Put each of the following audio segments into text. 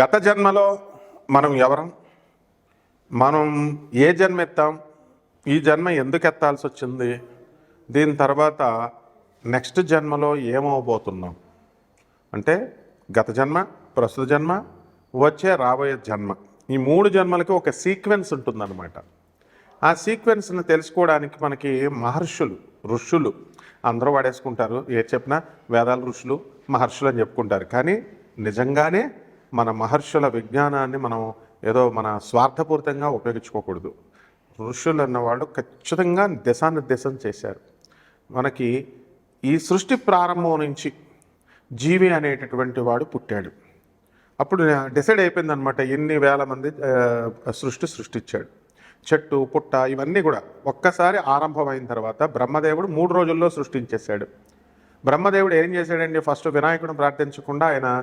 గత జన్మలో మనం ఎవరం? మనం ఏ జన్మ ఎత్తాం? ఈ జన్మ ఎందుకు ఎత్తాల్సి వచ్చింది? దీని తర్వాత నెక్స్ట్ జన్మలో ఏమవబోతున్నాం అంటే గత జన్మ ప్రస్తుత జన్మ వచ్చే రాబోయే జన్మ. ఈ మూడు జన్మలకి ఒక సీక్వెన్స్ ఉంటుందన్నమాట. ఆ సీక్వెన్స్ని తెలుసుకోవడానికి మనకి మహర్షులు ఋషులు అందరూ వాడేసుకుంటారు. ఏ చెప్పినా వేదాల ఋషులు మహర్షులు అని చెప్పుకుంటారు. కానీ నిజంగానే మన మహర్షుల విజ్ఞానాన్ని మనం ఏదో మన స్వార్థపూరితంగా ఉపయోగించుకోకూడదు. ఋషులు అన్నవాళ్ళు ఖచ్చితంగా దిశానిర్దేశం చేశారు. మనకి ఈ సృష్టి ప్రారంభం నుంచి జీవి అనేటటువంటి వాడు పుట్టాడు. అప్పుడు డిసైడ్ అయిపోయింది అనమాట ఎన్ని వేల మంది సృష్టి సృష్టించాడు. చెట్టు పుట్ట ఇవన్నీ కూడా ఒక్కసారి ఆరంభమైన తర్వాత బ్రహ్మదేవుడు మూడు రోజుల్లో సృష్టించేశాడు. బ్రహ్మదేవుడు ఏం చేశాడండి? ఫస్ట్ వినాయకుడు ప్రార్థించకుండా ఆయన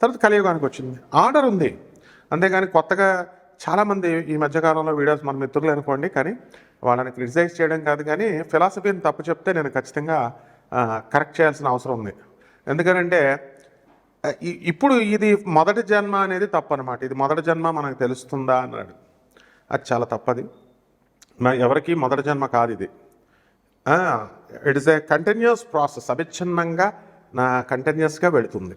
తర్వాత కలియుగానికి వచ్చింది. ఆర్డర్ ఉంది. అంతేగాని కొత్తగా చాలామంది ఈ మధ్యకాలంలో వీడియోస్ మన మిత్రులు అనుకోండి కానీ వాళ్ళని క్రిటిసైజ్ చేయడం కాదు కానీ ఫిలాసఫీని తప్పు చెప్తే నేను ఖచ్చితంగా కరెక్ట్ చేయాల్సిన అవసరం ఉంది. ఎందుకనంటే ఇప్పుడు ఇది మొదటి జన్మ అనేది తప్పు అనమాట ఇది మొదటి జన్మ మనకు తెలుస్తుందా అన్నాడు. అది చాలా తప్పది. ఎవరికి మొదటి జన్మ కాదు ఇది. It is a continuous process. అవిచ్ఛిన్నంగా నా కంటిన్యూస్గా వెళుతుంది.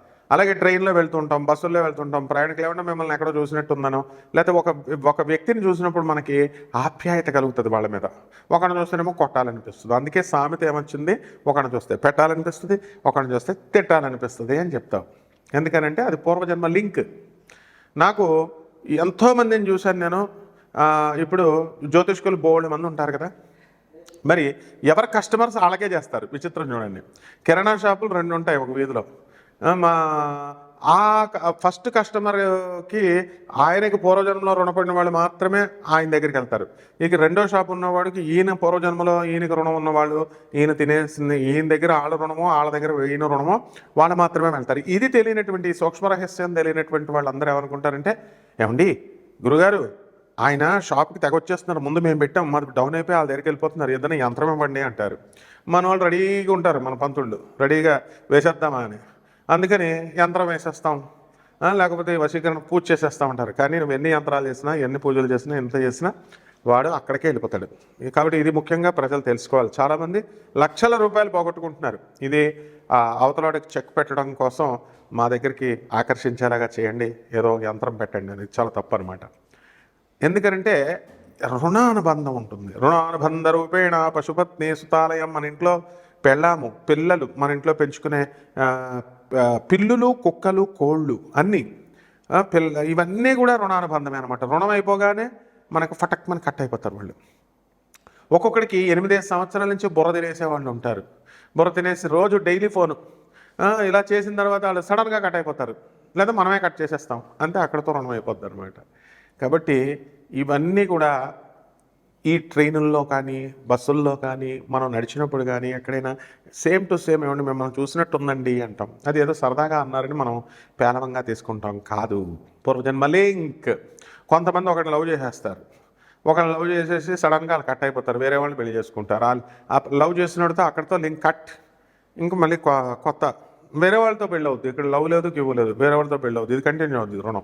అలాగే ట్రైన్లో వెళ్తుంటాం బస్సుల్లో వెళ్తుంటాం ప్రయాణికులు ఏమన్నా మిమ్మల్ని ఎక్కడో చూసినట్టుందనో లేకపోతే ఒక ఒక వ్యక్తిని చూసినప్పుడు మనకి ఆప్యాయత కలుగుతుంది వాళ్ళ మీద. ఒకడిని చూస్తేనేమో కొట్టాలనిపిస్తుంది. అందుకే సామెత ఏమొచ్చింది? ఒకడిని చూస్తే పెట్టాలనిపిస్తుంది ఒకడిని చూస్తే తిట్టాలనిపిస్తుంది అని చెప్తాం. ఎందుకనంటే అది పూర్వజన్మ లింక్. నాకు ఎంతోమందిని చూశాను నేను. ఇప్పుడు జ్యోతిష్కులు బోల్డ్ మంది ఉంటారు కదా. మరి ఎవరి కస్టమర్స్ అలాగే చేస్తారు? విచిత్రం చూడండి. కిరాణా షాపులు రెండు ఉంటాయి ఒక వీధిలో. మా ఆ ఫస్ట్ కస్టమర్కి ఆయనకి పూర్వజన్మలో రుణపడిన వాళ్ళు మాత్రమే ఆయన దగ్గరికి వెళ్తారు. ఇక రెండో షాప్ ఉన్నవాడికి ఈయన పూర్వజన్మలో ఈయనకి రుణం ఉన్నవాళ్ళు ఈయన తినేసింది ఈయన దగ్గర వాళ్ళ రుణమో వాళ్ళ దగ్గర ఈయన రుణమో వాళ్ళు మాత్రమే వెళ్తారు. ఇది తెలియనటువంటి సూక్ష్మరహస్యం సూక్ష్మ రహస్యం తెలియనటువంటి వాళ్ళందరూ ఏమనుకుంటారంటే ఏమండి గురుగారు ఆయన షాప్కి తెగొచ్చేస్తున్నారు ముందు మేము పెట్టాం మరి డౌన్ అయిపోయి వాళ్ళ దగ్గరికి వెళ్ళిపోతున్నారు ఏదైనా యంత్రం ఇవ్వండి అంటారు. మన వాళ్ళు రెడీగా ఉంటారు మన పంతుళ్ళు రెడీగా వేసేద్దామా అని. అందుకని యంత్రం వేసేస్తాం. లేకపోతే వశీకరణ పూజ చేసేస్తూ ఉంటారు. కానీ నువ్వు ఎన్ని యంత్రాలు చేసినా ఎన్ని పూజలు చేసినా ఎంత చేసినా వాడు అక్కడికే వెళ్ళిపోతాడు. కాబట్టి ఇది ముఖ్యంగా ప్రజలు తెలుసుకోవాలి. చాలామంది లక్షల రూపాయలు పోగొట్టుకుంటున్నారు. ఇది ఆ, అవతలవాడికి చెక్ పెట్టడం కోసం మా దగ్గరికి ఆకర్షించేలాగా చేయండి. ఏదో యంత్రం పెట్టండి. అనేది చాలా తప్పు అనమాట ఎందుకంటే రుణానుబంధం ఉంటుంది. రుణానుబంధ రూపేణ పశుపత్ని సుతాలయం మన ఇంట్లో పెళ్ళాము పిల్లలు మన ఇంట్లో పెంచుకునే పిల్లులు కుక్కలు కోళ్ళు అన్నీ పిల్ల ఇవన్నీ కూడా రుణానుబంధమే అనమాట రుణం అయిపోగానే మనకు ఫటక్ మన కట్ అయిపోతారు వాళ్ళు. ఒక్కొక్కడికి ఎనిమిదేసి సంవత్సరాల నుంచి బుర్ర తినేసే వాళ్ళు ఉంటారు. బుర్ర తినేసి రోజు డైలీ ఫోను. ఇలా చేసిన తర్వాత వాళ్ళు సడన్గా కట్ అయిపోతారు. లేదా మనమే కట్ చేసేస్తాం. అంతే అక్కడతో రుణం అయిపోద్ది అనమాట కాబట్టి ఇవన్నీ కూడా ఈ ట్రైనుల్లో కానీ బస్సుల్లో కానీ మనం నడిచినప్పుడు కానీ ఎక్కడైనా సేమ్ టు సేమ్ ఏమండి మిమ్మల్ని చూసినట్టుందండి అంటాం. అది ఏదో సరదాగా అన్నారని మనం పేలవంగా తీసుకుంటాం కాదు. పూర్వజన్మ లింక్. కొంతమంది ఒకటి లవ్ చేసేస్తారు. ఒకరిని లవ్ చేసేసి సడన్గా వాళ్ళు కట్ అయిపోతారు. వేరే వాళ్ళని పెళ్ళి చేసుకుంటారు. వాళ్ళు ఆ లవ్ చేసినట్టుతో అక్కడితో లింక్ కట్. ఇంక మళ్ళీ కొ- కొత్త. వేరే వాళ్ళతో పెళ్ళి అవుతుంది ఇక్కడ లవ్ లేదు క్యూ లేదు. వేరే వాళ్ళతో పెళ్ళి అవుతుంది ఇది కంటిన్యూ అవుతుంది రుణం.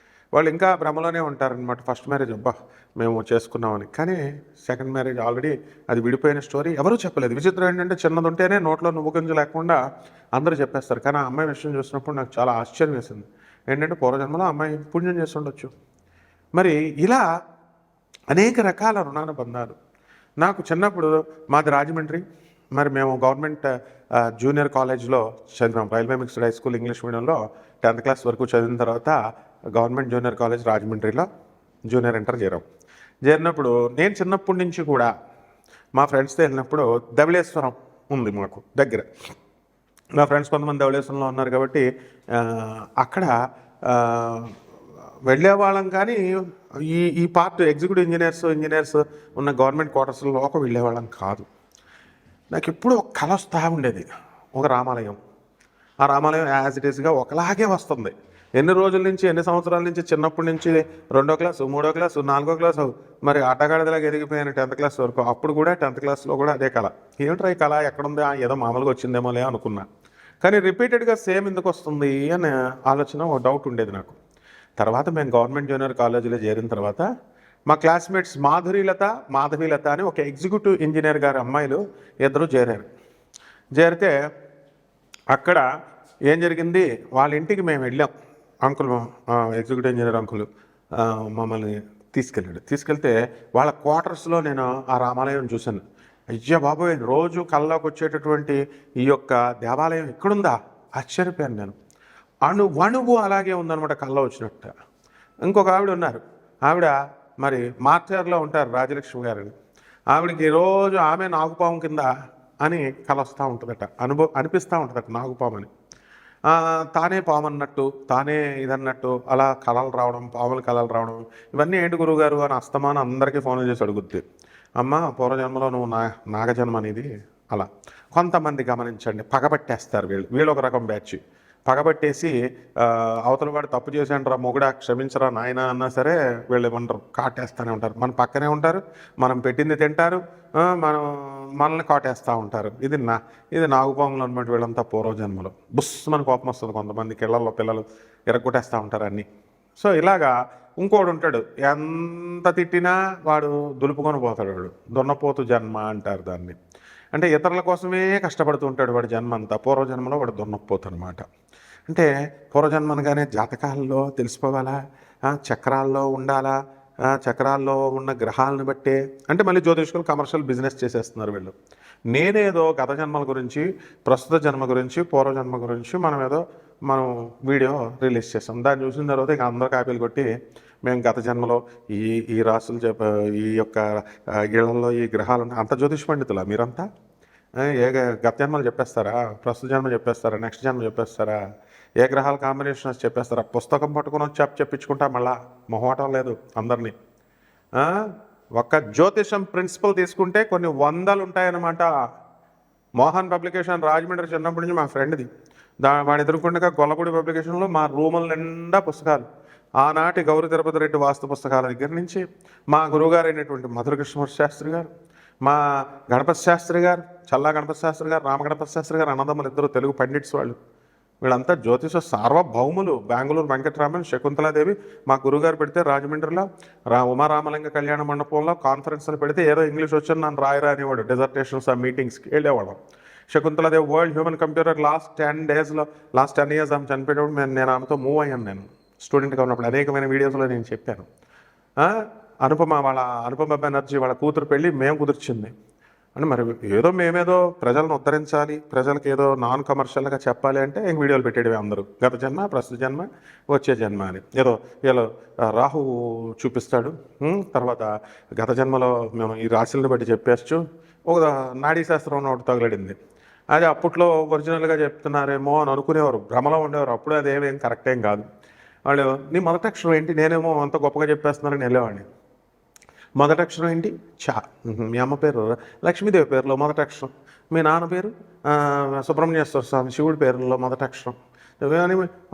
వాళ్ళు ఇంకా భ్రమలోనే ఉంటారనమాట ఫస్ట్ మ్యారేజ్ అబ్బా మేము చేసుకున్నామని. కానీ సెకండ్ మ్యారేజ్ ఆల్రెడీ అది విడిపోయిన స్టోరీ ఎవరూ చెప్పలేదు. విచిత్రం ఏంటంటే చిన్నది ఉంటేనే నోట్లో నువ్వు గుంజు లేకుండా అందరూ చెప్పేస్తారు. కానీ ఆ అమ్మాయి విషయం చూసినప్పుడు నాకు చాలా ఆశ్చర్యం వేసింది. ఏంటంటే పూర్వజన్మలో అమ్మాయి పుణ్యం చేసి ఉండొచ్చు మరి ఇలా అనేక రకాల రుణానుబంధాలు నాకు చిన్నప్పుడు మాది రాజమండ్రి. మరి మేము గవర్నమెంట్ జూనియర్ కాలేజ్లో చదివాం. Railway mixed high school English మీడియంలో టెన్త్ క్లాస్ వరకు చదివిన తర్వాత గవర్నమెంట్ జూనియర్ కాలేజ్ రాజమండ్రిలో జూనియర్ ఇంటర్ చేరాం. చేరినప్పుడు నేను చిన్నప్పటి నుంచి కూడా మా ఫ్రెండ్స్తో వెళ్ళినప్పుడు ధవళేశ్వరం ఉంది మాకు దగ్గర. నా ఫ్రెండ్స్ కొంతమంది ధవళేశ్వరంలో ఉన్నారు కాబట్టి అక్కడ వెళ్ళేవాళ్ళం కానీ ఈ ఈ పార్ట్ ఎగ్జిక్యూటివ్ ఇంజనీర్స్ ఇంజనీర్స్ ఉన్న గవర్నమెంట్ క్వార్టర్స్లో ఒక వెళ్ళేవాళ్ళం కాదు. నాకు ఎప్పుడు ఒక కళ వస్తూ ఉండేది ఒక రామాలయం. ఆ రామాలయం యాజ్ ఇట్ ఈస్గా ఒకలాగే వస్తుంది. ఎన్ని రోజుల నుంచి ఎన్ని సంవత్సరాల నుంచి చిన్నప్పటి నుంచి రెండో క్లాసు మూడో క్లాసు నాలుగో క్లాసు మరి ఆటగాడిలాగా ఎదిగిపోయాను టెన్త్ క్లాస్ వరకు. అప్పుడు కూడా టెన్త్ క్లాస్లో కూడా అదే కళ. ఏమిట్రా ఈ కళ? ఎక్కడుంది? ఏదో మామూలుగా వచ్చిందేమోలే అనుకున్నా. కానీ రిపీటెడ్గా సేమ్ ఎందుకు వస్తుంది అని ఆలోచన ఒక డౌట్ ఉండేది నాకు. తర్వాత మేము గవర్నమెంట్ జూనియర్ కాలేజీలో చేరిన తర్వాత మా క్లాస్మేట్స్ మాధురీలత మాధవీలత అని ఒక ఎగ్జిక్యూటివ్ ఇంజనీర్ గారి అమ్మాయిలు ఇద్దరు చేరారు. చేరితే అక్కడ ఏం జరిగింది? వాళ్ళ ఇంటికి మేము వెళ్ళాం. అంకుల్ ఎగ్జిక్యూటివ్ ఇంజనీర్ అంకుల్ మమ్మల్ని తీసుకెళ్ళాడు. తీసుకెళ్తే వాళ్ళ క్వార్టర్స్లో నేను ఆ రామాలయం చూశాను. అయ్యా బాబోయ్! రోజు కళ్ళలోకి వచ్చేటటువంటి ఈ యొక్క దేవాలయం ఎక్కడుందా? ఆశ్చర్యపోయాను నేను. అణు వణువు అలాగే ఉందన్నమాట కళ్ళ వచ్చినట్ట. ఇంకొక ఆవిడ ఉన్నారు. ఆవిడ మరి మార్చార్లో ఉంటారు రాజలక్ష్మి గారని. ఆవిడకి రోజు ఆమె నాగుపాము కింద అని కలొస్తూ ఉంటుందట అనుభవ అనిపిస్తూ ఉంటుందట నాగుపాము అని తానే పాము అన్నట్టు తానే ఇదన్నట్టు అలా కళలు రావడం పాములు కళలు రావడం ఇవన్నీ ఏంటి గురువుగారు అని అస్తమానం అందరికీ ఫోన్ చేసి అడుగుద్ది. అమ్మ పూర్వజన్మలో నువ్వు నా నాగజన్మ అనేది అలా. కొంతమంది గమనించండి పగబట్టేస్తారు వీళ్ళు. వీళ్ళు ఒక రకం బ్యాచ్. పగబట్టేసి అవతల వాడు తప్పు చేశాండ్రా మొగుడా క్షమించరా నాయన అన్నా సరే వీళ్ళు ఏమంటారు కాటేస్తూనే ఉంటారు. మన పక్కనే ఉంటారు మనం పెట్టింది తింటారు మనం మనల్ని కాటేస్తూ ఉంటారు. ఇది నా ఇది నాగుపాములు అనమాట వీళ్ళంతా పూర్వజన్మలు. బుస్ మన కోపం వస్తుంది కొంతమంది కిళ్ళల్లో పిల్లలు ఎరగొట్టేస్తూ ఉంటారు అన్నీ. సో ఇలాగా ఇంకోడు ఉంటాడు. ఎంత తిట్టినా వాడు దులుపుకొని పోతాడు వాడు. దున్నపోతు జన్మ అంటారు దాన్ని. అంటే ఇతరుల కోసమే కష్టపడుతూ ఉంటాడు వాడి జన్మ అంతా పూర్వజన్మలో వాడు దున్నపోతు అనమాట అంటే పూర్వజన్మ అనగానే జాతకాల్లో తెలిసిపోవాలా? చక్రాల్లో ఉండాలా? చక్రాల్లో ఉన్న గ్రహాలను బట్టే అంటే మళ్ళీ జ్యోతిష్కులు కమర్షియల్ బిజినెస్ చేసేస్తున్నారు వీళ్ళు. నేనేదో గత జన్మల గురించి ప్రస్తుత జన్మ గురించి పూర్వజన్మ గురించి మనం ఏదో మనం వీడియో రిలీజ్ చేస్తాం. దాన్ని చూసిన తర్వాత ఇక అందరూ కాపీలు కొట్టి మేము గత జన్మలో ఈ ఈ రాసులు చెప్ప ఈ యొక్క ఇళ్ళలో ఈ గ్రహాలు అంత జ్యోతిష్ పండితులా మీరంతా? ఏ గత జన్మలు చెప్పేస్తారా? ప్రస్తుత జన్మ చెప్పేస్తారా? నెక్స్ట్ జన్మ చెప్పేస్తారా? ఏ గ్రహాల కాంబినేషన్స్ చెప్పేస్తారా? పుస్తకం పట్టుకుని వచ్చి చెప్పించుకుంటా మళ్ళా మొహమాటం లేదు అందరినీ. ఒక్క జ్యోతిషం ప్రిన్సిపల్ తీసుకుంటే కొన్ని వందలు ఉంటాయన్నమాట. మోహన్ పబ్లికేషన్ రాజమండ్రి చిన్నప్పటి నుంచి మా ఫ్రెండ్ది దా వాడు ఎదుర్కొండగా గొల్లపూడి పబ్లికేషన్లో మా రూముల నిండా పుస్తకాలు. ఆనాటి గౌరీ తిరుపతి రెడ్డి వాస్తు పుస్తకాల దగ్గర నుంచి మా గురువుగారు అయినటువంటి మధుర కృష్ణమూర్తి శాస్త్రి గారు మా గణపతి శాస్త్రి గారు చల్లా గణపతి శాస్త్రి గారు రామగణపతి శాస్త్రి గారు అన్నదమ్ములు ఇద్దరు తెలుగు పండిట్స్ వాళ్ళు. వీళ్ళంతా జ్యోతిష సార్వభౌములు. బెంగళూరు వెంకటరామన్ శకుంతలాదేవి మా గురుగారు పెడితే రాజమండ్రిలో రా ఉమారామలింగ కళ్యాణ మండపంలో కాన్ఫరెన్స్లు పెడితే ఏదో ఇంగ్లీష్ వచ్చాను నన్ను రాయరా అనేవాడు డెజర్టేషన్స్ ఆ మీటింగ్స్కి వెళ్ళేవాళ్ళం. Shakuntala Devi world human computer last ten డేస్లో లాస్ట్ టెన్ ఇయర్స్ ఆమె చనిపోయేటప్పుడు నేను నేను ఆమెతో మూవ్ అయ్యాను నేను. స్టూడెంట్గా ఉన్నప్పుడు అనేకమైన వీడియోస్లో నేను చెప్పాను. అనుపమ వాళ్ళ అనుపమ బెనర్జీ వాళ్ళ కూతురు పెళ్ళి మేము కుదిర్చింది. అంటే మరి ఏదో మేమేదో ప్రజలను ఉద్ధరించాలి ప్రజలకు ఏదో నాన్ కమర్షియల్గా చెప్పాలి అంటే ఇంక వీడియోలు పెట్టేవి అందరూ. గత జన్మ ప్రస్తుత జన్మ వచ్చే జన్మ అని. ఏదో వీళ్ళు రాహు చూపిస్తాడు తర్వాత గత జన్మలో మేము ఈ రాశులను బట్టి చెప్పేచ్చు ఒక నాడీ శాస్త్రం ఒకటి తగలడింది. అది అప్పట్లో ఒరిజినల్గా చెప్తున్నారేమో అని అనుకునేవారు. భ్రమలో ఉండేవారు. అప్పుడు అదేమేం కరెక్ట్ ఏం కాదు. వాళ్ళు నీ మొదటి అక్షరం ఏంటి? నేనేమో అంత గొప్పగా చెప్పేస్తున్నారని వెళ్ళేవాడిని. మొదటి అక్షరం ఏంటి? చా. మీ అమ్మ పేరు లక్ష్మీదేవి పేరులో మొదటి అక్షరం మీ నాన్న పేరు? సుబ్రహ్మణ్యేశ్వర స్వామి శివుడి పేరులో మొదటి అక్షరం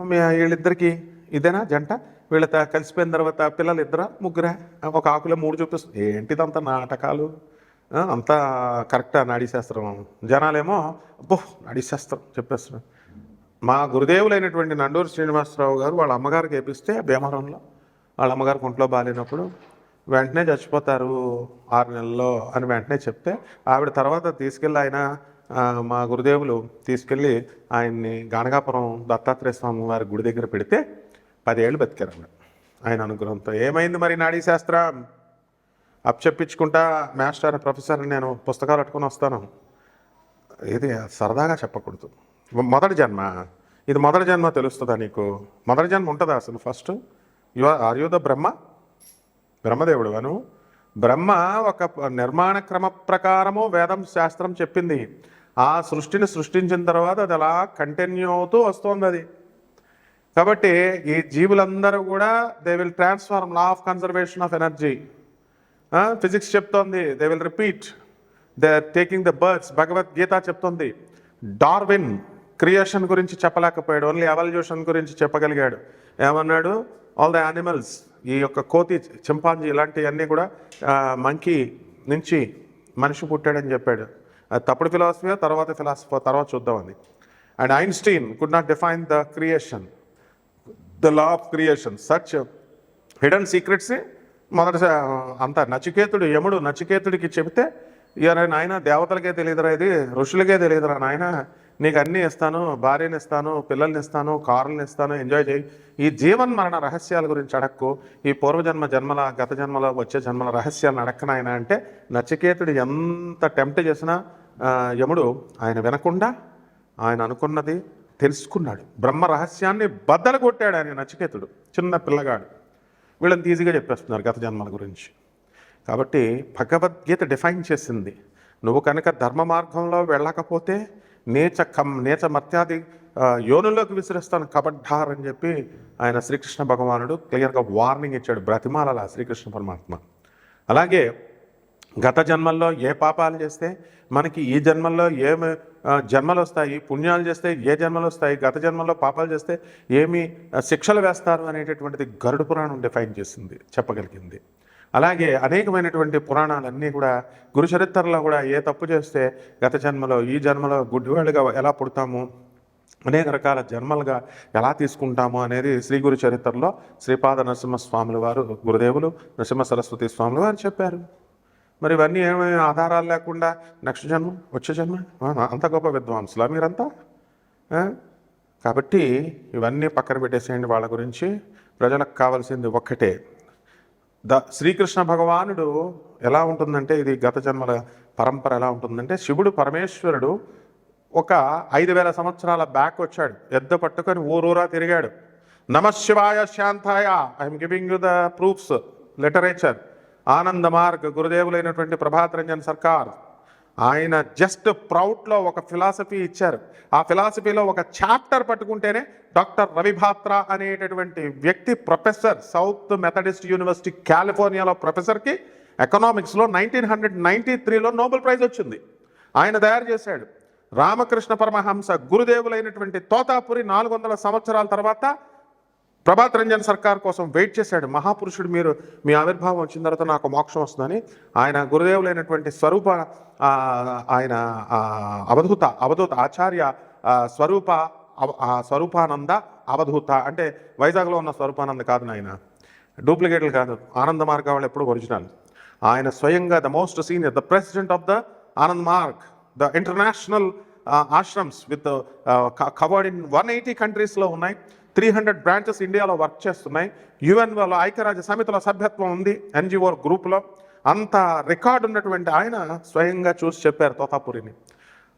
మీ వీళ్ళిద్దరికి ఇదేనా జంట? వీళ్ళతో కలిసిపోయిన తర్వాత పిల్లలు ఇద్దరా ముగ్గురా? ఒక ఆకులో మూడు చూపిస్తుంది ఏంటిదంతా నాటకాలు? అంతా కరెక్టా నాడీ శాస్త్రం జనాలేమో అబ్బో నాడీ శాస్త్రం చెప్పేస్తున్నాం మా గురుదేవులైనటువంటి నండూరు శ్రీనివాసరావు గారు వాళ్ళ అమ్మగారికి వేపిస్తే భీమవరంలో. వాళ్ళ అమ్మగారికి ఒంట్లో బాగాలేనప్పుడు వెంటనే చచ్చిపోతారు ఆరు నెలల్లో అని వెంటనే చెప్తే ఆవిడ తర్వాత తీసుకెళ్ళి ఆయన మా గురుదేవులు తీసుకెళ్ళి ఆయన్ని గానగాపురం దత్తాత్రేయ స్వామి వారి గుడి దగ్గర పెడితే పదేళ్ళు బతికారు ఆవిడ. ఆయన అనుగ్రహంతో. ఏమైంది మరి నాడీ శాస్త్రం? అప్పచెప్పించుకుంటా మాస్టర్ ప్రొఫెసర్ నేను పుస్తకాలు పట్టుకొని వస్తాను. ఇది సరదాగా చెప్పకూడదు. మొదటి జన్మ. ఇది మొదటి జన్మ తెలుస్తుందా నీకు? మొదటి జన్మ ఉంటుందా అసలు first you are you the Brahma బ్రహ్మదేవుడు అను బ్రహ్మ ఒక నిర్మాణ క్రమ ప్రకారము వేదం శాస్త్రం చెప్పింది. ఆ సృష్టిని సృష్టించిన తర్వాత అది అలా కంటిన్యూ అవుతూ వస్తుంది అది. కాబట్టి ఈ జీవులందరూ కూడా they will transform law of conservation of energy physics చెప్తోంది. They will repeat they are taking the birds Bhagavad Gita చెప్తుంది. డార్విన్ క్రియేషన్ గురించి చెప్పలేకపోయాడు. ఓన్లీ ఎవల్యూషన్ గురించి చెప్పగలిగాడు. ఏమన్నాడు? ఆల్ ద యానిమల్స్ ఈ యొక్క కోతి చింపాంజీ ఇలాంటివన్నీ కూడా మంకీ నుంచి మనిషి పుట్టాడని చెప్పాడు. తప్పుడు ఫిలాసఫీ తర్వాత ఫిలాసఫీ తర్వాత చూద్దామని and Einstein could not define the creation the law of creation such hidden secrets మొదట అంత నచికేతుడు యముడు నచికేతుడికి చెబితే ఇక నాయన దేవతలకే తెలియదురా ఇది ఋషులకే తెలియదురా నాయన నీకు అన్నీ ఇస్తాను భార్యని ఇస్తాను పిల్లల్ని ఇస్తాను కారులను ఇస్తాను ఎంజాయ్ చేయి. ఈ జీవన్ మరణ రహస్యాల గురించి అడక్కు. ఈ పూర్వజన్మ జన్మల గత జన్మల వచ్చే జన్మల రహస్యాలను అడక్కనాయన అంటే నచికేతుడు ఎంత టెంప్ట్ చేసినా యముడు ఆయన వినకుండా ఆయన అనుకున్నది తెలుసుకున్నాడు. బ్రహ్మ రహస్యాన్ని బద్దలు కొట్టాడు ఆయన నచికేతుడు చిన్న పిల్లగాడు. వీళ్ళని ఈజీగా చెప్పేస్తున్నారు గత జన్మల గురించి. కాబట్టి భగవద్గీత డిఫైన్ చేసింది. నువ్వు కనుక ధర్మ మార్గంలో వెళ్ళకపోతే నేచ కం నేచ మత్యాది యోనుల్లోకి విసిరిస్తాను కబడ్డార్ అని చెప్పి ఆయన శ్రీకృష్ణ భగవానుడు క్లియర్గా వార్నింగ్ ఇచ్చాడు బ్రతిమాలల శ్రీకృష్ణ పరమాత్మ. అలాగే గత జన్మల్లో ఏ పాపాలు చేస్తే మనకి ఈ జన్మల్లో ఏమి జన్మలు వస్తాయి పుణ్యాలు చేస్తే ఏ జన్మలు వస్తాయి గత జన్మల్లో పాపాలు చేస్తే ఏమి శిక్షలు వేస్తారు అనేటటువంటిది గరుడు పురాణం డిఫైన్ చేసింది చెప్పగలిగింది. అలాగే అనేకమైనటువంటి పురాణాలన్నీ కూడా గురు చరిత్రలో కూడా ఏ తప్పు చేస్తే గత జన్మలో ఈ జన్మలో గుడ్డివాళ్ళుగా ఎలా పుడతాము అనేక రకాల జన్మలుగా ఎలా తీసుకుంటాము అనేది శ్రీ గురు చరిత్రలో శ్రీపాద నరసింహస్వాముల వారు గురుదేవులు నరసింహ సరస్వతి స్వాములు వారు చెప్పారు. మరి ఇవన్నీ ఏమైనా ఆధారాలు లేకుండా నెక్స్ట్ జన్మ వచ్చే జన్మ? అంత గొప్ప విద్వాంసులా మీరంతా? కాబట్టి ఇవన్నీ పక్కన పెట్టేసేయండి వాళ్ళ గురించి. ప్రజలకు కావాల్సింది ఒక్కటే. ద శ్రీకృష్ణ భగవానుడు ఎలా ఉంటుందంటే ఇది గత జన్మల పరంపర ఎలా ఉంటుందంటే శివుడు పరమేశ్వరుడు ఒక ఐదు వేల సంవత్సరాల బ్యాక్ వచ్చాడు. ఎద్ద పట్టుకొని ఊరూరా తిరిగాడు. నమశివాయ శాంతాయ I'm giving you the proofs literature Ananda Marg గురుదేవులైనటువంటి Prabhat Ranjan Sarkar ఆయన జస్ట్ ప్రౌడ్లో ఒక ఫిలాసఫీ ఇచ్చారు. ఆ ఫిలాసఫీలో ఒక చాప్టర్ పట్టుకుంటేనే డాక్టర్ రవిభాత్ర అనేటటువంటి వ్యక్తి ప్రొఫెసర్ సౌత్ మెథడిస్ట్ యూనివర్సిటీ కాలిఫోర్నియాలో ప్రొఫెసర్కి ఎకనామిక్స్లో నైన్టీన్ హండ్రెడ్ నైన్టీ త్రీలో నోబెల్ ప్రైజ్ వచ్చింది. ఆయన తయారు చేశాడు. రామకృష్ణ పరమహంస గురుదేవులైనటువంటి తోతాపురి నాలుగు వందల సంవత్సరాల తర్వాత ప్రభాత్ రంజన్ సర్కార్ కోసం వెయిట్ చేశాడు. మహాపురుషుడు మీరు మీ ఆవిర్భావం వచ్చిన తర్వాత నాకు మోక్షం వస్తుందని ఆయన గురుదేవులైనటువంటి స్వరూప ఆయన అవధూత అవధూత ఆచార్య స్వరూప స్వరూపానంద అవధూత అంటే వైజాగ్లో ఉన్న స్వరూపానంద కాదు నాయన. డూప్లికేట్లు కాదు. ఆనంద మార్గ వాళ్ళు ఎప్పుడు ఒరిజినల్. ఆయన స్వయంగా the most senior the president of the Anand Marg the international ashrams with covered in one eighty కంట్రీస్లో ఉన్నాయి. త్రీ హండ్రెడ్ బ్రాంచెస్ ఇండియాలో వర్క్ చేస్తున్నాయి. యుఎన్ వాళ్ళ ఐక్యరాజ్య సమితిలో సభ్యత్వం ఉంది ఎన్జిఓ గ్రూప్లో అంత రికార్డు ఉన్నటువంటి ఆయన స్వయంగా చూసి చెప్పారు తోతాపురిని.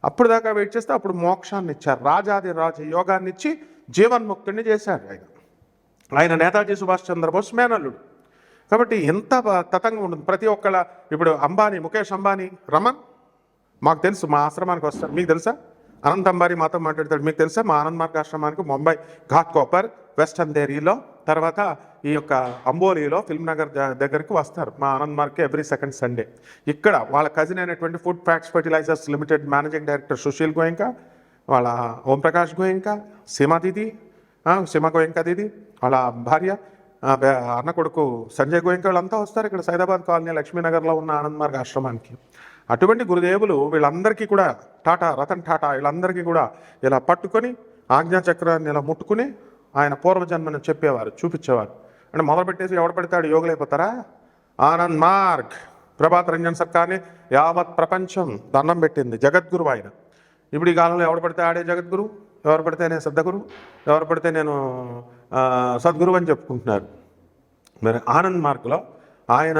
అప్పుడు దాకా వెయిట్ చేస్తే అప్పుడు మోక్షాన్ని ఇచ్చారు. రాజాది రాజ యోగాన్ని ఇచ్చి జీవన్ముక్తుడిని చేశారు ఆయన. ఆయన నేతాజీ సుభాష్ చంద్రబోస్ మేనల్లుడు. కాబట్టి ఎంత తతంగా తతంగం ఉంటుంది. ప్రతి ఒక్కళ్ళ ఇప్పుడు అంబానీ ముఖేష్ అంబానీ రమన్ మాకు తెలుసు మా ఆశ్రమానికి వస్తారు. మీకు తెలుసా? అనంతంబారి మాతో మాట్లాడతాడు. మీకు తెలుసా? మా ఆనంద్ మార్గ ఆశ్రమానికి ముంబై ఘాట్ కోపర్ వెస్ట్ అంధేరీలో తర్వాత ఈ యొక్క అంబోలీలో ఫిల్మ్ నగర్ దగ్గరికి వస్తారు. మా ఆనంద్ మార్గ్కి ఎవ్రీ సెకండ్ సండే. ఇక్కడ వాళ్ళ కజిన్ అయినటువంటి food facts fertilisers limited managing director Sushil Goenka వాళ్ళ ఓంప్రకాష్ గోయంకా సీమా దీది సీమ గోయంకా దీది వాళ్ళ భార్య అన్న కొడుకు సంజయ్ గోయంకా వాళ్ళంతా వస్తారు ఇక్కడ సైదాబాద్ కాలనీ లక్ష్మీనగర్లో ఉన్న ఆనంద్ మార్గ్ ఆశ్రమానికి. అటువంటి గురుదేవులు వీళ్ళందరికీ కూడా టాటా రతన్ టాటా వీళ్ళందరికీ కూడా ఇలా పట్టుకొని ఆజ్ఞాచక్రాన్ని ఇలా ముట్టుకుని ఆయన పూర్వజన్మను చెప్పేవారు చూపించేవారు. అంటే మొదలుపెట్టేసి ఎవడు పెడతాడు? యోగులైపోతారా ఆనంద్ మార్గ్ ప్రభాత్ రంజన్ సర్కార్ని యావత్ ప్రపంచం దండం పెట్టింది జగద్గురు ఆయన. ఇప్పుడు ఈ కాలంలో ఎవడు పడితే ఆడే జగద్గురు ఎవరు పడితే నేను సద్దగురు ఎవరు పడితే నేను సద్గురు అని చెప్పుకుంటున్నారు. మరి ఆనంద్ మార్గ్లో ఆయన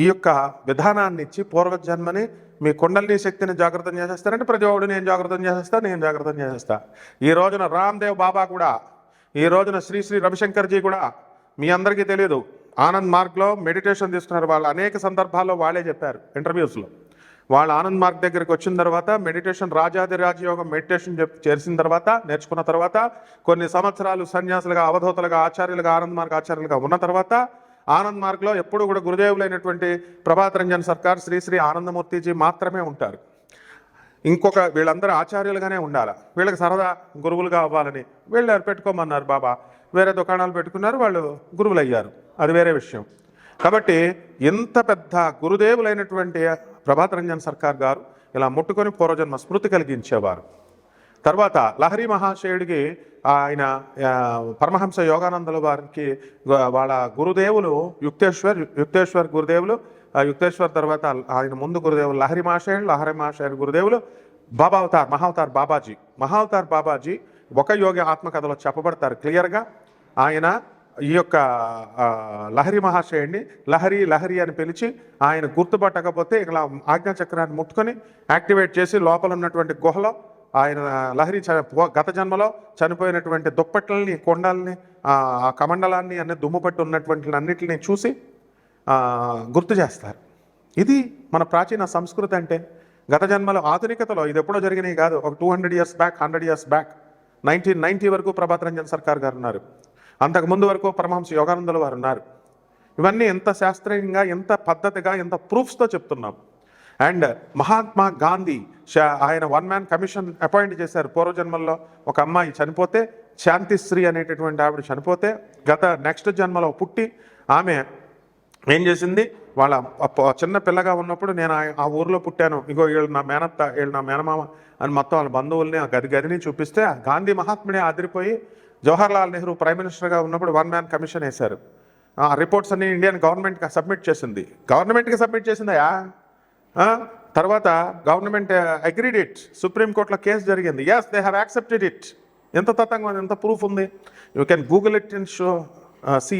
ఈ యొక్క విధానాన్ని ఇచ్చి పూర్వజన్మని మీ కుండలిని శక్తిని జాగ్రత్తం చేసేస్తారంటే ప్రతి ఒక్కడు నేను జాగ్రత్తం చేసేస్తా నేను జాగ్రత్తం చేసేస్తా. ఈ రోజున రామ్దేవ్ బాబా కూడా ఈ రోజున శ్రీ శ్రీ రవిశంకర్జీ కూడా మీ అందరికీ తెలియదు ఆనంద్ మార్గ్లో మెడిటేషన్ తీసుకున్నారు. వాళ్ళు అనేక సందర్భాల్లో వాళ్ళే చెప్పారు ఇంటర్వ్యూస్లో. వాళ్ళు ఆనంద్ మార్గ్ దగ్గరికి వచ్చిన తర్వాత మెడిటేషన్ రాజాది రాజయోగం మెడిటేషన్ చెప్ చేసిన తర్వాత నేర్చుకున్న తర్వాత కొన్ని సంవత్సరాలు సన్యాసులుగా అవధూతలుగా ఆచార్యులుగా ఆనంద్ మార్గ్ ఆచార్యులుగా ఉన్న తర్వాత ఆనంద్ మార్గ్లో ఎప్పుడు కూడా గురుదేవులైనటువంటి ప్రభాత్ రంజన్ సర్కార్ శ్రీ శ్రీ ఆనందమూర్తిజీ మాత్రమే ఉంటారు. ఇంకొక వీళ్ళందరూ ఆచార్యులుగానే ఉండాలి? వీళ్ళకి సరదా గురువులుగా అవ్వాలని వీళ్ళు పెట్టుకోమన్నారు బాబా? వేరే దుకాణాలు పెట్టుకున్నారు వాళ్ళు గురువులు అయ్యారు అది వేరే విషయం. కాబట్టి ఇంత పెద్ద గురుదేవులైనటువంటి ప్రభాత్ రంజన్ సర్కార్ గారు ఇలా ముట్టుకొని పూర్వజన్మ స్మృతి కలిగించేవారు. తర్వాత లహరి మహాశయుడికి ఆయన పరమహంస యోగానందుల వారికి వాళ్ళ గురుదేవులు యుక్తేశ్వర్ యుక్తేశ్వర్ గురుదేవులు ఆ యుక్తేశ్వర్ తర్వాత ఆయన ముందు గురుదేవులు లహరి మహాశయుడు లహరి మహాశయుడు గురుదేవులు బాబా అవతార్ మహావతార్ బాబాజీ. మహావతార్ బాబాజీ ఒక యోగి ఆత్మకథలో చెప్పబడతారు క్లియర్గా. ఆయన ఈ యొక్క లహరి మహాశయుడిని లహరి లహరి అని పిలిచి ఆయన గుర్తుపట్టకపోతే ఇలా ఆజ్ఞాచక్రాన్ని ముట్టుకొని యాక్టివేట్ చేసి లోపల ఉన్నటువంటి గుహలో ఆయన లహరి చ గత జన్మలో చనిపోయినటువంటి దుప్పట్లని కొండల్ని ఆ కమండలాన్ని అన్ని దుమ్ముపట్టి ఉన్నటువంటి అన్నిటిని చూసి గుర్తు చేస్తారు. ఇది మన ప్రాచీన సంస్కృతి అంటే గత జన్మలో ఆధునికతలో ఇది ఎప్పుడో జరిగినాయి కాదు ఒక two hundred years back hundred years back nineteen ninety వరకు ప్రభాత్ రంజన్ సర్కార్ గారు ఉన్నారు. అంతకు ముందు వరకు పరమహంస యోగానందులు వారు ఉన్నారు. ఇవన్నీ ఎంత శాస్త్రీయంగా ఎంత పద్ధతిగా ఎంత ప్రూఫ్స్తో చెప్తున్నాం. అండ్ మహాత్మా గాంధీ ఆయన వన్ మ్యాన్ కమిషన్ అపాయింట్ చేశారు పూర్వజన్మల్లో. ఒక అమ్మాయి చనిపోతే శాంతిశ్రీ అనేటటువంటి ఆవిడ చనిపోతే గత నెక్స్ట్ జన్మలో పుట్టి ఆమె ఏం చేసింది? వాళ్ళ చిన్న పిల్లగా ఉన్నప్పుడు నేను ఆ- ఊరిలో ఊర్లో పుట్టాను. ఇగో వీళ్ళు నా మేనత్త వీళ్ళు నా మేనమామ అని మొత్తం వాళ్ళ బంధువుల్ని ఆ గది గదిని చూపిస్తే గాంధీ మహాత్ముడే ఆదిరిపోయి జవహర్లాల్ నెహ్రూ ప్రైమ్ మినిస్టర్గా ఉన్నప్పుడు వన్ మ్యాన్ కమిషన్ వేశారు. ఆ రిపోర్ట్స్ అన్ని ఇండియన్ గవర్నమెంట్కి సబ్మిట్ చేసింది. గవర్నమెంట్కి సబ్మిట్ చేసిందయా తర్వాత గవర్నమెంట్ అగ్రీడ్ ఇట్ సుప్రీంకోర్టులో కేసు జరిగింది. Yes they have accepted it ఎంత తతంగం ఎంత ప్రూఫ్ ఉంది? You can Google it in show see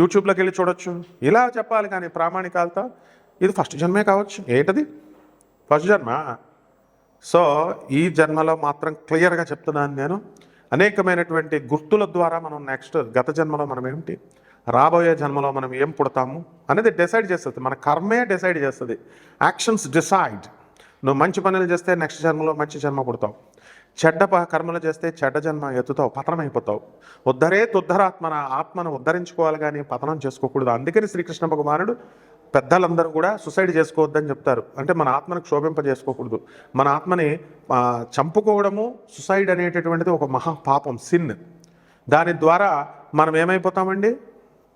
యూట్యూబ్లోకి వెళ్ళి చూడొచ్చు. ఇలా చెప్పాలి కానీ ప్రామాణికాలతో ఇది ఫస్ట్ జన్మే కావచ్చు. ఏంటది? ఫస్ట్ జన్మ. సో ఈ జన్మలో మాత్రం క్లియర్గా చెప్తున్నాను నేను. అనేకమైనటువంటి గుర్తుల ద్వారా మనం నెక్స్ట్ గత జన్మలో మనం ఏమిటి రాబోయే జన్మలో మనం ఏం పుడతాము అనేది డిసైడ్ చేస్తుంది. మన కర్మే డిసైడ్ చేస్తుంది. యాక్షన్స్ డిసైడ్ నువ్వు మంచి పనులు చేస్తే నెక్స్ట్ జన్మలో మంచి జన్మ పుడతావు. చెడ్డ ప- కర్మలు చేస్తే చెడ్డ జన్మ ఎత్తుతావు. పతనం అయిపోతావు. ఉద్ధరే తుద్ధరాత్మన ఆత్మను ఉద్ధరించుకోవాలి కానీ పతనం చేసుకోకూడదు. అందుకని శ్రీకృష్ణ భగవానుడు పెద్దలందరూ కూడా సుసైడ్ చేసుకోవద్దని చెప్తారు. అంటే మన ఆత్మను క్షోభింప చేసుకోకూడదు మన ఆత్మని చంపుకోవడము సుసైడ్ అనేటటువంటిది ఒక మహా పాపం సిన్ దాని ద్వారా మనం ఏమైపోతామండి?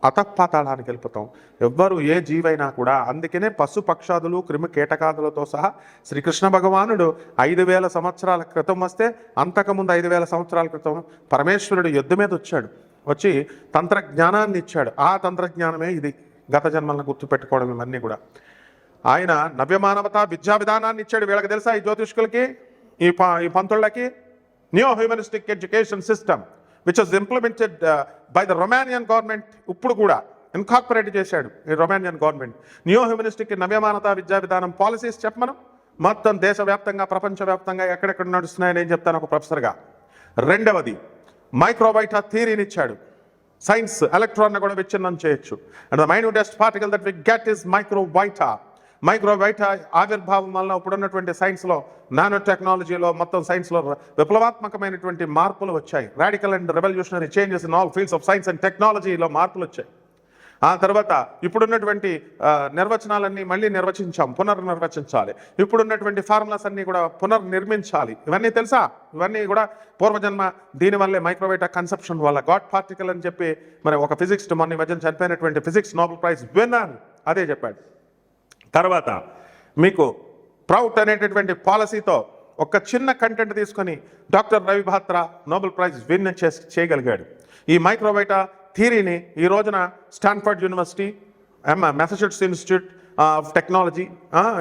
అతపాతాళానికి వెళ్ళిపోతాం. ఎవ్వరు ఏ జీవైనా కూడా అందుకనే పశు పక్షాదులు క్రిమి కీటకాదులతో సహా శ్రీకృష్ణ భగవానుడు ఐదు వేల సంవత్సరాల క్రితం వస్తే అంతకుముందు ఐదు వేల సంవత్సరాల క్రితం పరమేశ్వరుడు యుద్ధ మీద వచ్చాడు. వచ్చి తంత్రజ్ఞానాన్ని ఇచ్చాడు. ఆ తంత్రజ్ఞానమే ఇది. గత జన్మలను గుర్తుపెట్టుకోవడం ఇవన్నీ కూడా. ఆయన నవ్యమానవత విద్యా విధానాన్ని ఇచ్చాడు. వీళ్ళకి తెలుసా ఈ జ్యోతిష్కులకి? ఈ ప ఈ పంతుళ్ళకి? New humanistic education system which was implemented by the Romanian government ఇప్పుడు కూడా ఇన్కార్పొరేట్ చేశాడు ఈ రొమానియన్ గవర్నమెంట్ న్యూ హ్యూమనిస్టిక్ నవ్యమానత విద్యా విధానం పాలసీస్ చెప్పమను. మొత్తం దేశవ్యాప్తంగా ప్రపంచవ్యాప్తంగా ఎక్కడెక్కడ నడుస్తున్నాయని నేను చెప్తాను ఒక ప్రొఫెసర్గా రెండవది మైక్రోబైటా థియరీని ఇచ్చాడు. సైన్స్ ఎలక్ట్రాన్ కూడా విచ్ఛిన్నం చేయొచ్చు. And the minutest particle that we get is microvita microvita ఆవిర్భావం వలన ఇప్పుడున్నటువంటి సైన్స్లో నానో టెక్నాలజీలో మొత్తం సైన్స్లో విప్లవాత్మకమైనటువంటి మార్పులు వచ్చాయి. Radical and revolutionary changes in all fields of science and టెక్నాలజీలో మార్పులు వచ్చాయి. ఆ తర్వాత ఇప్పుడున్నటువంటి నిర్వచనాలన్నీ మళ్ళీ నిర్వచించాం పునర్నిర్వచించాలి. ఇప్పుడున్నటువంటి ఫార్ములాస్ అన్నీ కూడా పునర్నిర్మించాలి. ఇవన్నీ తెలుసా? ఇవన్నీ కూడా పూర్వజన్మ దీనివల్లే మైక్రోవేటా కన్సెప్షన్ వల్ల. గాడ్ పార్టికల్ అని చెప్పి మరి ఒక ఫిజిక్స్ మొన్న ఈ మధ్యన చనిపోయినటువంటి ఫిజిక్స్ నోబెల్ ప్రైజ్ విన్నర్ అదే చెప్పాడు. తర్వాత మీకు ప్రౌట్ అనేటటువంటి పాలసీతో ఒక చిన్న కంటెంట్ తీసుకొని doctor Ravi Batra Nobel prize win చేసి చేయగలిగాడు. ఈ మైక్రోబైటా థీరీని ఈ రోజున Stanford university Massachusetts institute of technology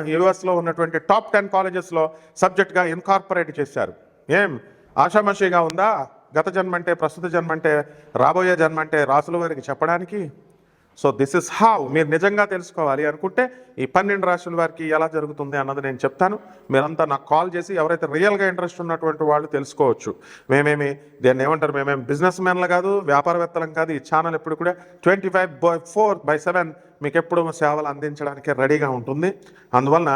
యుఎస్లో ఉన్నటువంటి టాప్ టెన్ కాలేజెస్లో సబ్జెక్ట్గా ఇన్కార్పొరేట్ చేశారు. ఏం? ఆషామాషిగా ఉందా? గత జన్మ అంటే ప్రస్తుత జన్మ అంటే రాబోయే జన్మ అంటే రాసుల వారికి చెప్పడానికి? సో దిస్ ఇస్ హౌ మీరు నిజంగా తెలుసుకోవాలి అనుకుంటే ఈ పన్నెండు రాశుల వారికి ఎలా జరుగుతుంది అన్నది నేను చెప్తాను. మీరంతా నాకు కాల్ చేసి ఎవరైతే రియల్గా ఇంట్రెస్ట్ ఉన్నటువంటి వాళ్ళు తెలుసుకోవచ్చు. మేమేమి దేన్ని ఏమంటారు మేమేమి బిజినెస్ మ్యాన్లు కాదు వ్యాపారవేత్తలం కాదు ఈ ఛానల్ ఎప్పుడు కూడా twenty five by four by seven మీకు ఎప్పుడు సేవలు అందించడానికి రెడీగా ఉంటుంది. అందువలన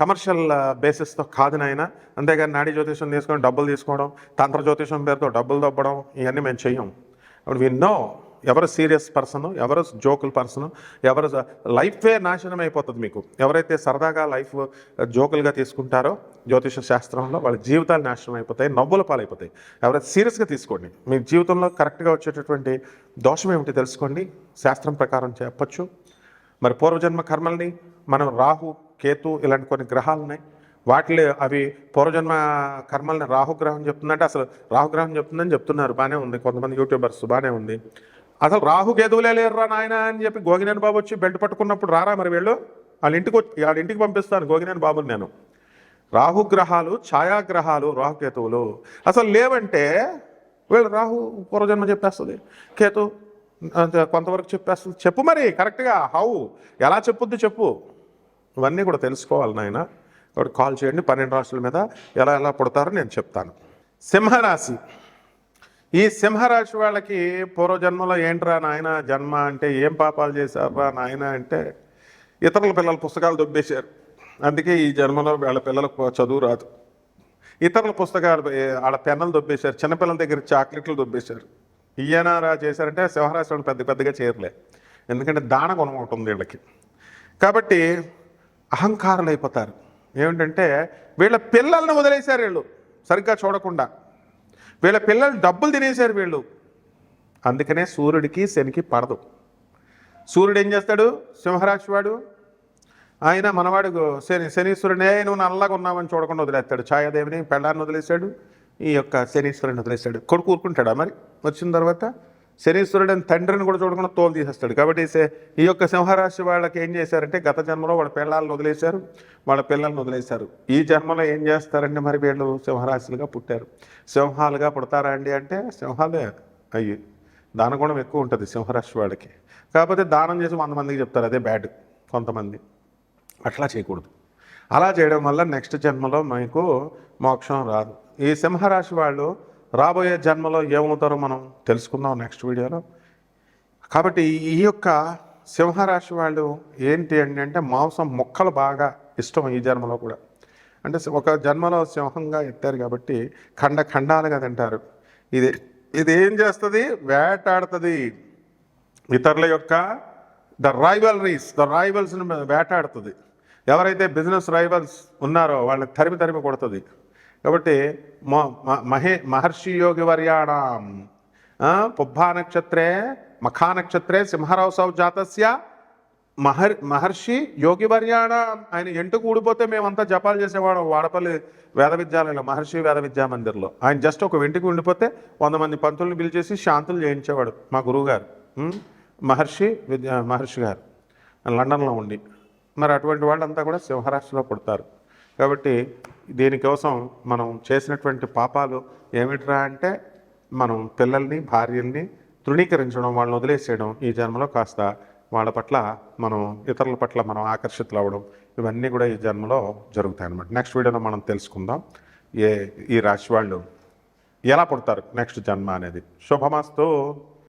కమర్షియల్ బేసిస్తో కాదు నాయన. అంతేగాని నాడీ జ్యోతిషం తీసుకొని డబ్బులు తీసుకోవడం తంత్ర జ్యోతిషం పేరుతో డబ్బులు దొబ్బడం ఇవన్నీ మేము చెయ్యం. ఇప్పుడు వి నో ఎవరు సీరియస్ పర్సన్ ఎవరు జోకుల్ పర్సన్ ఎవరు లైఫే నాశనం అయిపోతుంది మీకు. ఎవరైతే సరదాగా లైఫ్ జోకులుగా తీసుకుంటారో జ్యోతిష శాస్త్రంలో వాళ్ళ జీవితాలు నాశనం అయిపోతాయి నవ్వుల పాలైపోతాయి. ఎవరైతే సీరియస్గా తీసుకోండి మీ జీవితంలో కరెక్ట్గా వచ్చేటటువంటి దోషం ఏమిటి తెలుసుకోండి శాస్త్రం ప్రకారం చెప్పచ్చు. మరి పూర్వజన్మ కర్మల్ని మనం రాహు కేతు ఇలాంటి కొన్ని గ్రహాలు ఉన్నాయి. వాటిలో అవి పూర్వజన్మ కర్మల్ని రాహుగ్రహం చెప్తుందంటే అసలు రాహుగ్రహం చెప్తుందని చెప్తున్నారు బాగానే ఉంది. కొంతమంది యూట్యూబర్స్ బాగానే ఉంది. అసలు రాహు కేతువులే లేరురా నాయన అని చెప్పి గోగినేని బాబు వచ్చి బెల్ట్ పట్టుకున్నప్పుడు రారా మరి వీళ్ళు? వాళ్ళ ఇంటికి వచ్చి వాళ్ళ ఇంటికి పంపిస్తాను గోగినేని బాబుని నేను. రాహుగ్రహాలు ఛాయాగ్రహాలు రాహుకేతువులు అసలు లేవంటే వీళ్ళు రాహు పూర్వజన్మ చెప్పేస్తుంది. కేతు కొంతవరకు చెప్పేస్తుంది. చెప్పు మరి కరెక్ట్గా హౌ ఎలా చెప్పుద్ది చెప్పు. ఇవన్నీ కూడా తెలుసుకోవాలి నాయన. ఒకటి కాల్ చేయండి పన్నెండు రాష్ట్రాల మీద ఎలా ఎలా పుడతారో నేను చెప్తాను. సింహరాశి. ఈ సింహరాశి వాళ్ళకి పూర్వజన్మలో ఏంట్రా నాయన జన్మ అంటే ఏం పాపాలు చేశారా నాయన అంటే ఇతరుల పిల్లల పుస్తకాలు దొబ్బేశారు. అందుకే ఈ జన్మలో వాళ్ళ పిల్లలకు చదువు రాదు. ఇతరుల పుస్తకాలు వాళ్ళ పెన్నులు దొబ్బేశారు. చిన్నపిల్లల దగ్గర చాక్లెట్లు దొబ్బేశారు. ఈయనరా చేశారంటే సింహరాశి వాళ్ళు పెద్ద పెద్దగా చేయర్లే. ఎందుకంటే దాన గుణం ఉంటుంది వీళ్ళకి. కాబట్టి అహంకారులు అయిపోతారు. ఏమిటంటే వీళ్ళ పిల్లల్ని వదిలేశారు వీళ్ళు. సరిగ్గా చూడకుండా. వీళ్ళ పిల్లలు డబ్బులు తినేశారు వీళ్ళు. అందుకనే సూర్యుడికి శనికి పడదు. సూర్యుడు ఏం చేస్తాడు? సింహరాశి వాడు. ఆయన మనవాడు శని శనీశ్వరుడే నువ్వు నల్లగా ఉన్నామని చూడకుండా వదిలేస్తాడు. ఛాయాదేవిని పెళ్ళాన్ని వదిలేశాడు. ఈ యొక్క శనీశ్వరుని వదిలేశాడు కొడుకు ఊరుకుంటాడా మరి? వచ్చిన తర్వాత శనీశ్వరుడు అని తండ్రిని కూడా చూడకుండా తోలు తీసేస్తాడు. కాబట్టి ఈ యొక్క సింహరాశి వాళ్ళకి ఏం చేశారంటే గత జన్మలో వాళ్ళ పిల్లల్ని వదిలేశారు. వాళ్ళ పిల్లల్ని వదిలేశారు. ఈ జన్మలో ఏం చేస్తారంటే మరి వీళ్ళు? సింహరాశులుగా పుట్టారు. సింహాలుగా పుడతారా అండి అంటే సింహాలే అయ్యి దానగుణం ఎక్కువ ఉంటుంది సింహరాశి వాళ్ళకి. కాకపోతే దానం చేసి వంద మందికి చెప్తారు. అదే బ్యాడ్ కొంతమంది. అట్లా చేయకూడదు. అలా చేయడం వల్ల నెక్స్ట్ జన్మలో మీకు మోక్షం రాదు. ఈ సింహరాశి వాళ్ళు రాబోయే జన్మలో ఏమవుతారో మనం తెలుసుకుందాం నెక్స్ట్ వీడియోలో. కాబట్టి ఈ యొక్క సింహరాశి వాళ్ళు ఏంటి అంటే మాంసం మొక్కలు బాగా ఇష్టం ఈ జన్మలో కూడా. అంటే ఒక జన్మలో సింహంగా ఎత్తారు కాబట్టి ఖండ ఖండాలుగా తింటారు. ఇది ఇది ఏం చేస్తుంది? వేటాడుతుంది. ఇతరుల యొక్క ద రైవల్రీస్ ద రైవల్స్ని వేటాడుతుంది. ఎవరైతే బిజినెస్ రైవల్స్ ఉన్నారో వాళ్ళని తరిమి తరిమి కొడుతుంది. కాబట్టి మ- మ- మహే మహర్షి యోగి వర్యాణం. ఆ, పుబ్బా నక్షత్రే మఖా నక్షత్రే సింహరావు జాతస్య మహర్ మహర్షి యోగి వర్యాణ. ఆయన ఎంటుకు ఊడిపోతే మేమంతా జపాలు చేసేవాడు వాడపల్లి వేద విద్యాలయంలో మహర్షి వేద విద్యా మందిర్లో. ఆయన జస్ట్ ఒక వెంటికి ఉండిపోతే వంద మంది పంతుల్ని పిలిచేసి శాంతులు చేయించేవాడు మా గురువు గారు మహర్షి విద్యా మహర్షి గారు. లండన్లో ఉండి. మరి అటువంటి వాళ్ళంతా కూడా సింహరాశిలో పుడతారు. కాబట్టి దీనికోసం మనం చేసినటువంటి పాపాలు ఏమిట్రా అంటే మనం పిల్లల్ని భార్యల్ని తృణీకరించడం వాళ్ళని వదిలేసేయడం ఈ జన్మలో కాస్త వాళ్ళ పట్ల మనం ఇతరుల పట్ల మనం ఆకర్షితులు అవ్వడం ఇవన్నీ కూడా ఈ జన్మలో జరుగుతాయి అన్నమాట. నెక్స్ట్ వీడియోలో మనం తెలుసుకుందాం. ఏ ఈ రాశి వాళ్ళు ఎలా పుడతారు నెక్స్ట్ జన్మ అనేది. శుభమస్తు.